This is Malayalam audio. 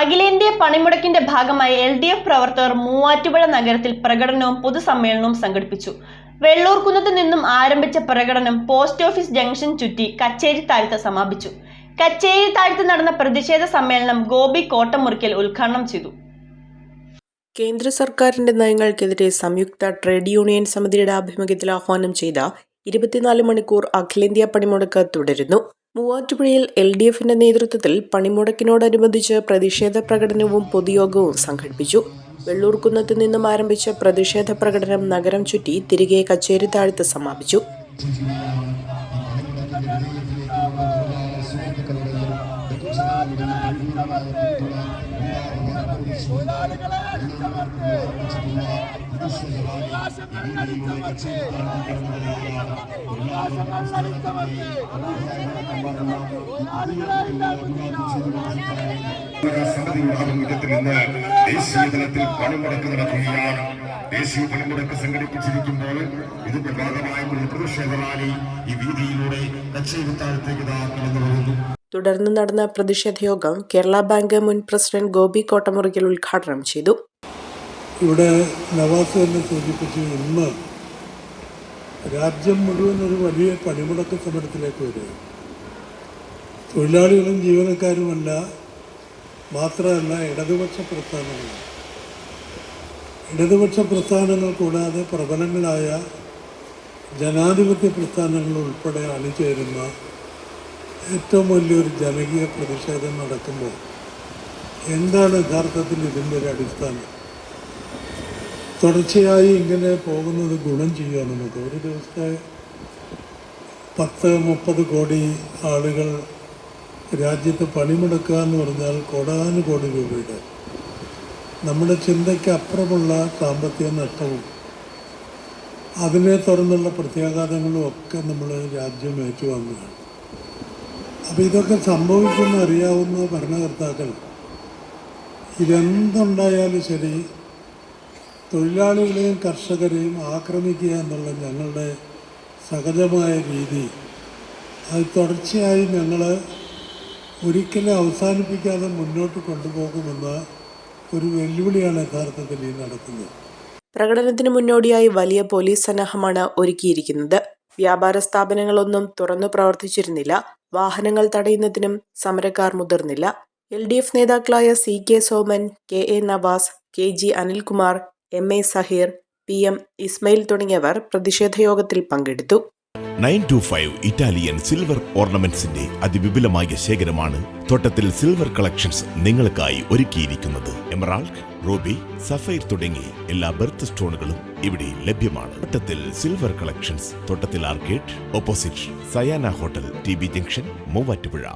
അഖിലേന്ത്യാ പണിമുടക്കിന്റെ ഭാഗമായി എൽ ഡി എഫ് പ്രവർത്തകർ മൂവാറ്റുപുഴ നഗരത്തിൽ പ്രകടനവും പൊതുസമ്മേളനവും സംഘടിപ്പിച്ചു. വെള്ളൂർക്കുന്നത്ത് നിന്നും ആരംഭിച്ച പ്രകടനം പോസ്റ്റ് ഓഫീസ് ജംഗ്ഷൻ ചുറ്റി കച്ചേരി താഴ്ത്ത് സമാപിച്ചു. കച്ചേരി താഴ്ത്ത് നടന്ന പ്രതിഷേധ സമ്മേളനം ഗോപി കോട്ടമുറിക്കൽ ഉദ്ഘാടനം ചെയ്തു. കേന്ദ്ര സർക്കാരിന്റെ നയങ്ങൾക്കെതിരെ സംയുക്ത ട്രേഡ് യൂണിയൻ സമിതിയുടെ ആഭിമുഖ്യത്തിൽ ആഹ്വാനം ചെയ്ത ഇരുപത്തിനാല് മണിക്കൂർ അഖിലേന്ത്യാ പണിമുടക്ക് തുടരുന്നു. മൂവാറ്റുപുഴയിൽ എൽ ഡി എഫിന്റെ നേതൃത്വത്തിൽ പണിമുടക്കിനോടനുബന്ധിച്ച് പ്രതിഷേധ പ്രകടനവും പൊതുയോഗവും സംഘടിപ്പിച്ചു. വെള്ളൂർക്കുന്നത്ത് നിന്നും ആരംഭിച്ച പ്രതിഷേധ പ്രകടനം നഗരം ചുറ്റി തിരികെ കച്ചേരി താഴ്ത്ത് സമാപിച്ചു സമിതിയുടെ ആഭിമുഖ്യത്തിൽ ഇന്ന് ദേശീയ തലത്തിൽ പണിമുടക്ക് നടക്കുകയാണ് ദേശീയ പണിമുടക്ക് സംഘടിപ്പിച്ചിരിക്കുമ്പോൾ ഇതിന്റെ ഭാഗമായിട്ടുള്ള പ്രതിഷേധ റാലി ഈ വീതിയിലൂടെ കച്ചേരിത്താഴത്തേക്ക് കടന്നു പോകുന്നു തുടർന്ന് നടന്ന പ്രതിഷേധ യോഗം കേരള ബാങ്ക് മുൻ പ്രസിഡന്റ് ഗോപി കോട്ടമുറിക്കൽ ഉദ്ഘാടനം ചെയ്തു. ഇവിടെ നവാസ് തന്നെ സൂചിപ്പിച്ചു ഇന്ന് രാജ്യം മുഴുവൻ ഒരു വലിയ പണിമുടക്ക് സമരത്തിലേക്ക് വരിക തൊഴിലാളികളും ജീവനക്കാരുമല്ല മാത്രമല്ല ഇടതുപക്ഷ പ്രസ്ഥാനങ്ങൾ ഇടതുപക്ഷ പ്രസ്ഥാനങ്ങൾ കൂടാതെ പ്രബലങ്ങളായ ജനാധിപത്യ പ്രസ്ഥാനങ്ങൾ ഉൾപ്പെടെ അണിചേരുന്ന ഏറ്റവും വലിയൊരു ജനകീയ പ്രതിഷേധം നടക്കുമ്പോൾ എന്താണ് യഥാർത്ഥത്തിൽ ഇതിന്റെ ഒരു അടിസ്ഥാനം? തുടർച്ചയായി ഇങ്ങനെ പോകുന്നത് ഗുണം ചെയ്യുക നമുക്ക് ഒരു ദിവസത്തെ പത്ത് മുപ്പത് കോടി ആളുകൾ രാജ്യത്ത് പണിമുടക്കുക എന്ന് പറഞ്ഞാൽ കോടാനുകോടി രൂപയുടെ നമ്മുടെ ചിന്തയ്ക്ക് അപ്പുറമുള്ള സാമ്പത്തിക നഷ്ടവും അതിനെ തുടർന്നുള്ള പ്രത്യാഘാതങ്ങളും ഒക്കെ നമ്മൾ രാജ്യം ഏറ്റുവാങ്ങുകയാണ് അപ്പോൾ ഇതൊക്കെ സംഭവിക്കുമെന്ന് അറിയാവുന്ന ഭരണകർത്താക്കൾ ഇതെന്തുണ്ടായാലും ശരി തൊഴിലാളികളെയും കർഷകരെയും ആക്രമിക്കുക എന്നുള്ള ഞങ്ങളുടെ സഹജമായ രീതി. അത് തുടർച്ചയായി ഞങ്ങൾ ഒരിക്കലും അവസാനിപ്പിക്കാതെ മുന്നോട്ട് കൊണ്ടുപോകുമെന്ന ഒരു വെല്ലുവിളിയാണ് യഥാർത്ഥത്തിൽ ഈ നടക്കുന്നത്. പ്രകടനത്തിന് മുന്നോടിയായി വലിയ പോലീസ് സന്നാഹമാണ് ഒരുക്കിയിരിക്കുന്നത്. വ്യാപാര സ്ഥാപനങ്ങളൊന്നും തുറന്നു പ്രവർത്തിച്ചിരുന്നില്ല. വാഹനങ്ങൾ തടയുന്നതിനും സമരക്കാർ മുതിർന്നില്ല. എൽ ഡി എഫ് നേതാക്കളായ C K Soman K A Navas K G Anilkumar M A Saheer P M Ismail തുടങ്ങിയവർ പ്രതിഷേധ യോഗത്തിൽ പങ്കെടുത്തു. Nine two five Italian silver ഓർണമെന്റ്സിന്റെ അതിവിപുലമായ ശേഖരമാണ് തോട്ടത്തിൽ സിൽവർ കളക്ഷൻസ് നിങ്ങൾക്കായി ഒരുക്കിയിരിക്കുന്നത്. എമറാൾഡ് റൂബി സഫൈർ തുടങ്ങി എല്ലാ ബെർത്ത് സ്റ്റോണുകളും ഇവിടെ ലഭ്യമാണ്. Thottathil silver collections Thottathil arcade opposite Sayana hotel T B junction Muvattupuzha.